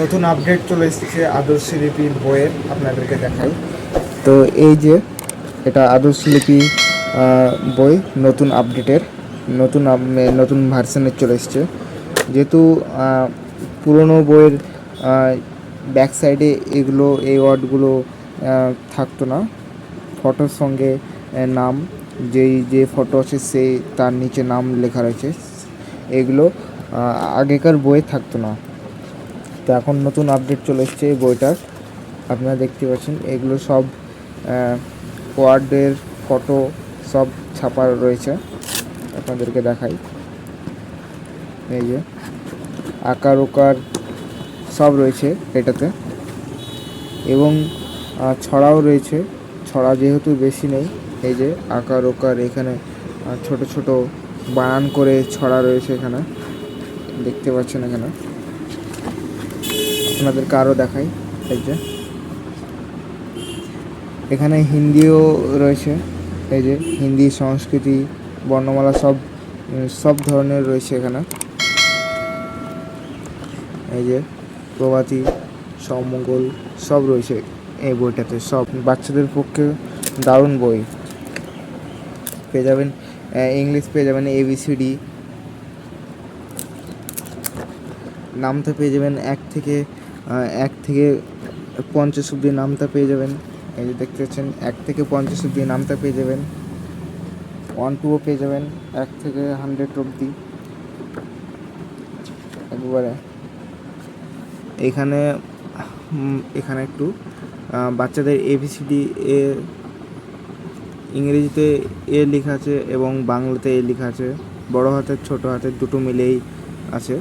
নতুন আপডেট চলে এসেছে আদর্শ লিপির বইয়ের, আপনাদেরকে দেখাই। তো এই যে, এটা আদর্শ লিপি বই নতুন আপডেটের নতুন নতুন ভার্সনের চলে এসেছে। যেহেতু পুরনো বইয়ের ব্যাক সাইডে এগুলো, এই ওয়ার্ডগুলো থাকতো না। ফটোর সঙ্গে নাম, যেই, যে ফটো আছে সেই তার নিচে নাম লেখা রয়েছে। এগুলো আগেকার বইয়ে থাকতো না। তো এখন নতুন আপডেট চলে এসছে এই বইটার। আপনারা দেখতে পাচ্ছেন, এগুলো সব ওয়ার্ডের ফটো সব ছাপা রয়েছে। আপনাদেরকে দেখাই। এই যে, আকার ওকার সব রয়েছে এটাতে। এবং ছড়াও রয়েছে। ছড়া যেহেতু বেশি নেই, এই যে আকার ওকার এখানে ছোট ছোট বানান করে ছড়া রয়েছে এখানে। দেখতে পাচ্ছেন এখানে। আপনাদেরকে আরও দেখাই। এই যে। এখানে হিন্দিও রয়েছে। এই যে, হিন্দি, সংস্কৃতি, বর্ণমালা সব সব ধরনের রয়েছে এখানে। এই যে, প্রভাতী সমঙ্গল সব রয়েছে এই বইটাতে, সব। বাচ্চাদের পক্ষে দারুণ বই। পেয়ে যাবেন ইংলিশ পেয়ে যাবেন এবিসিডি নামটা পেয়ে যাবেন এক থেকে এক থেকে পঞ্চাশ অব্দি নামটা পেয়ে যাবেন। এই যে দেখতে পাচ্ছেন, এক থেকে পঞ্চাশ অব্দি নামটা পেয়ে যাবেন। ওয়ান টুও পেয়ে যাবেন, এক থেকে হান্ড্রেড অব্দি একবারে। এখানে এখানে একটু বাচ্চাদের এবিসিডি এ, ইংরেজিতে এ লেখা আছে এবং বাংলাতে এ লেখা আছে। বড় হাতের, ছোট হাতের দুটো মিলেই আছে।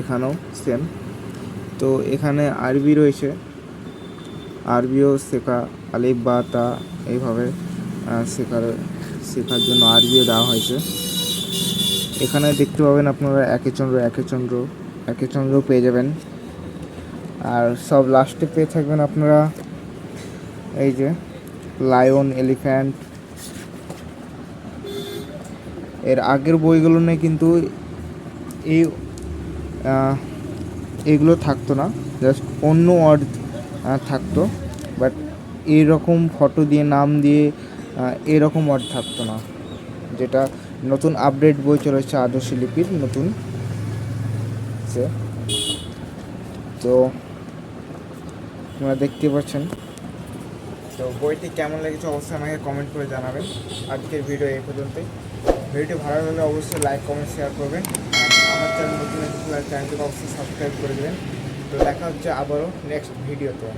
এখানেও সেম তো এখানে আরবি রয়েছে। আরবিও শেখা, আলিফ, বা, তা এইভাবে শেখার শেখার জন্য আরবিও দেওয়া হয়েছে। এখানে দেখতে পাবেন আপনারা একে চন্দ্র একে চন্দ্র একে চন্দ্র পেয়ে যাবেন। আর সব লাস্টে পেয়ে থাকবেন আপনারা এই যে লায়ন এলিফ্যান্ট এর আগের বইগুলো নিয়ে কিন্তু এই এগুলো থাকতো না জাস্ট অন্য ওয়ার্ড থাকতো বাট এরকম ফটো দিয়ে, নাম দিয়ে এরকম ওয়ার্ড থাকতো না, যেটা নতুন আপডেট বই চলে এসেছে আদর্শ লিপির, নতুন সে। তো আপনারা দেখতে পাচ্ছেন। তো বইটি কেমন লেগেছে অবশ্যই আমাকে কমেন্ট করে জানাবেন। আজকের ভিডিও এই পর্যন্তই। ভিডিওটি ভালো লাগলে অবশ্যই লাইক কমেন্ট শেয়ার করবেন। চ্যানেল নতুন চ্যানেলটিকে অবশ্যই সাবস্ক্রাইব করে দেবেন। তো দেখা হচ্ছে আবারও নেক্সট ভিডিওতে